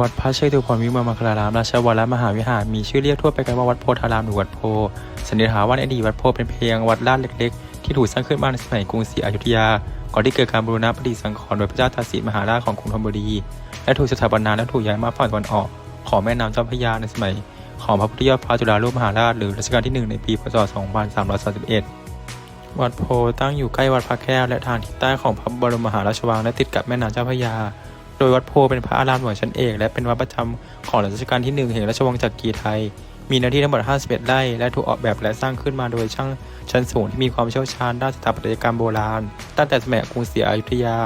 วัดพระเชตุพนวิมลมังคลารามราชวรมหาวิหารมีชื่อเรียกทั่วไปกันว่าวัดโพธารามหรือวัดโพสันนิษฐานว่าในอดีตวัดโพเป็นเพียงวัดลาดเล็กๆ ที่ถูกสร้างขึ้นมาในสมัยกรุงศรีอยุธยา ก่อนที่เกิดการบูรณะปฏิสังขรณ์โดยพระเจ้าตากสินมหาราชของกรุงธนบุรี และถูกสถาปนาและถูกย้ายมาฝั่งตะวันออก ของแม่น้ำเจ้าพระยาในสมัย ของพระพุทธยอดฟ้าจุฬาโลกมหาราชหรือรัชกาลที่หนึ่งในปีพศ 2331วัดโพตั้งอยู่ใกล้วัดพระแก้วและทางทิศใต้ของพระบรมมหาราชวังและติดกับแม่น้ำเจ้าพระยา โดยวัดโพเป็นพระอารามหลวงชั้นเอกและเป็นวัดประจำของรัชกาลที่หนึ่งแห่งราชวงศ์จักรีไทย มีเนื้อที่ทั้งหมด 51 ไร่ และถูกออกแบบและสร้างขึ้นมาโดยช่างชั้นสูงที่มีความเชี่ยวชาญด้านสถาปัตยกรรมโบราณ ตั้งแต่สมัยกรุงศรีอยุธยา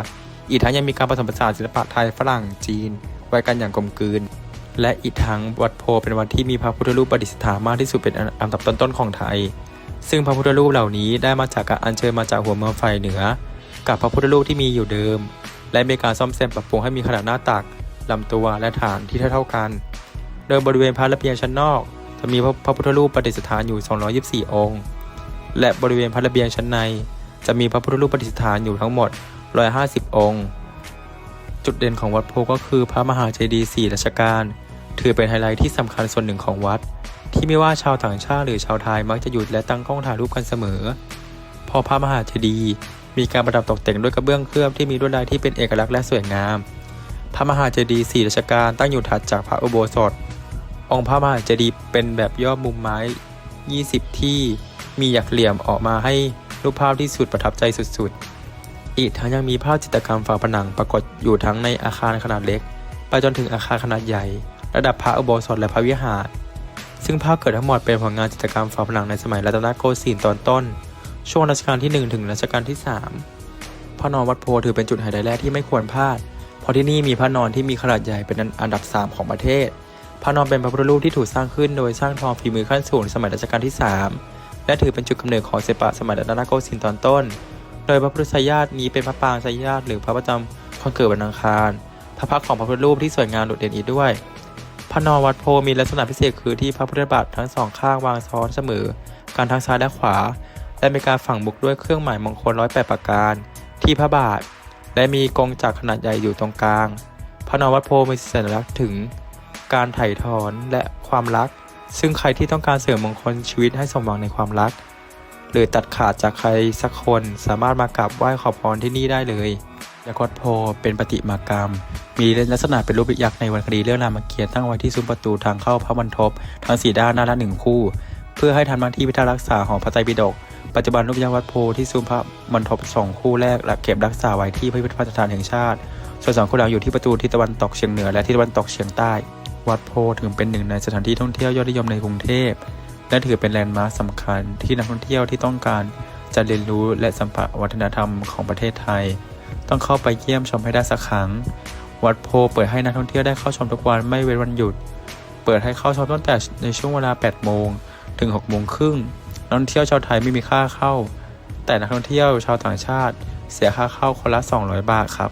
อีกทั้งยังมีการผสมผสานศิลปะไทยฝรั่งจีน ไว้กันอย่างกลมกลืน และอีกทั้งวัดโพเป็นวัดที่มีพระพุทธรูปประดิษฐานมากที่สุดเป็นอันดับต้นๆของไทย ซึ่งพระพุทธรูปเหล่านี้ได้มาจากการอัญเชิญมาจากหัวเมืองไฟเหนือ กับพระพุทธรูปที่มีอยู่เดิม และมีการซ่อมแซมปรับปรุงให้มีขนาดหน้าตักลำตัวและฐานที่เท่าๆกัน โดยบริเวณพระระเบียงชั้นนอก จะมีพระพุทธรูปประดิษฐานอยู่ 224 องค์ และบริเวณพระระเบียงชั้นใน จะมีพระพุทธรูปประดิษฐานอยู่ทั้งหมด 150 องค์ จุดเด่นของวัดโพก็คือพระมหาเจดีย์สี่รัชกาลถือเป็นไฮไลท์ที่สำคัญส่วนหนึ่งของวัด ที่ไม่ว่าชาวต่างชาติหรือชาวไทยมักจะหยุดและตั้งกล้องถ่ายรูปกันเสมอ พอพระมหาเจดีย์ มีการประดับตกแต่งด้วยกระเบื้องเคลือบที่มีลวดลายที่เป็นเอกลักษณ์และสวยงาม พระมหาเจดีย์สี่รัชกาลตั้งอยู่ถัดจากพระอุโบสถ องค์พระมหาเจดีย์เป็นแบบย่อมุมไม้ 20 ที่มีหยักเหลี่ยมออกมาให้รูปภาพที่สุดประทับใจสุดๆ อีกทั้งยังมีภาพจิตรกรรมฝาผนังปรากฏอยู่ทั้งในอาคารขนาดเล็ก ไปจนถึงอาคารขนาดใหญ่ ระดับพระอุโบสถและพระวิหาร ซึ่งภาพเกิดทั้งหมดเป็นผลงานจิตรกรรมฝาผนังในสมัยรัตนโกสินทร์ตอนต้น ช่วงรัชกาลที่ 1 ถึงรัชกาลที่ 3 พระนอนวัดโพถือเป็นจุดไฮไลท์แรกที่ไม่ควรพลาด เพราะที่นี่มีพระนอนที่มีขนาดใหญ่เป็นอันดับ 3 ของประเทศ พระนอนเป็นพระพุทธรูปที่ถูกสร้างขึ้นโดยช่างทองฝีมือขั้นสูงในสมัยรัชกาลที่ 3 และถือเป็นจุดกำเนิดของศิลปะสมัยรัตนโกสินทร์ตอนต้น โดยพระพุทธชายาตนี้เป็นพระปางชายาตหรือพระประจำคนเกิดวันอังคาร พระพักของพระพุทธรูปที่สวยงามโดดเด่นอีกด้วยพระนอนวัดโพมีลักษณะพิเศษคือที่พระพุทธบาททั้งสองข้างวางซ้อนเสมอ การทั้งซ้ายและขวา และมีการฝังมุกด้วยเครื่องหมายมงคลร้อยแปดประการ ที่พระบาท และมีกองจักรขนาดใหญ่อยู่ตรงกลาง พระนวัดโพมีสัญลักษณ์ถึง การไถ่ถอนและความรัก ซึ่งใครที่ต้องการเสริมมงคลชีวิตให้สมหวังในความรัก หรือตัดขาดจากใครสักคนสามารถมากราบไหว้ขอพรที่นี่ได้เลยยักษ์วัดโพเป็นปฏิมากรรม มีลักษณะเป็นรูปยักษ์ในวรรณคดีเรื่องรามเกียรติ์ตั้งไว้ที่ซุ้มประตูทางเข้าพระบรรทบทั้งสีด้านหน้าละหนึ่งคู่ เพื่อให้ทันมาที่พิทักษ์รักษาของพระไตรปิฎก ปัจจุบันรูปยักษ์วัดโพที่ซุ้มพระบรรทบสองคู่แรกและเก็บรักษาไว้ที่พิพิธภัณฑ์สถานแห่งชาติ ส่วนสองคู่หลังอยู่ที่ประตูทิศตะวันตกเฉียงเหนือและทิศตะวันตกเฉียงใต้ วัดโพถือเป็นหนึ่งในสถานที่ท่องเที่ยวยอดนิยมในกรุงเทพ และถือเป็นแลนด์มาร์คสำคัญที่นักท่องเที่ยวที่ต้องการจะเรียนรู้และสัมผัสวัฒนธรรมของประเทศไทย ต้องเข้าไปเยี่ยมชมให้ได้สักครั้ง วัดโพเปิดให้นักท่องเที่ยวได้เข้าชมทุกวันไม่เว้นวันหยุด เปิดให้เข้าชมตั้งแต่ในช่วงเวลา 8 โมงถึง 6 โมงครึ่ง นักท่องเที่ยวชาวไทยไม่มีค่าเข้า แต่นักท่องเที่ยวชาวต่างชาติ เสียค่าเข้าคนละ 200 บาทครับ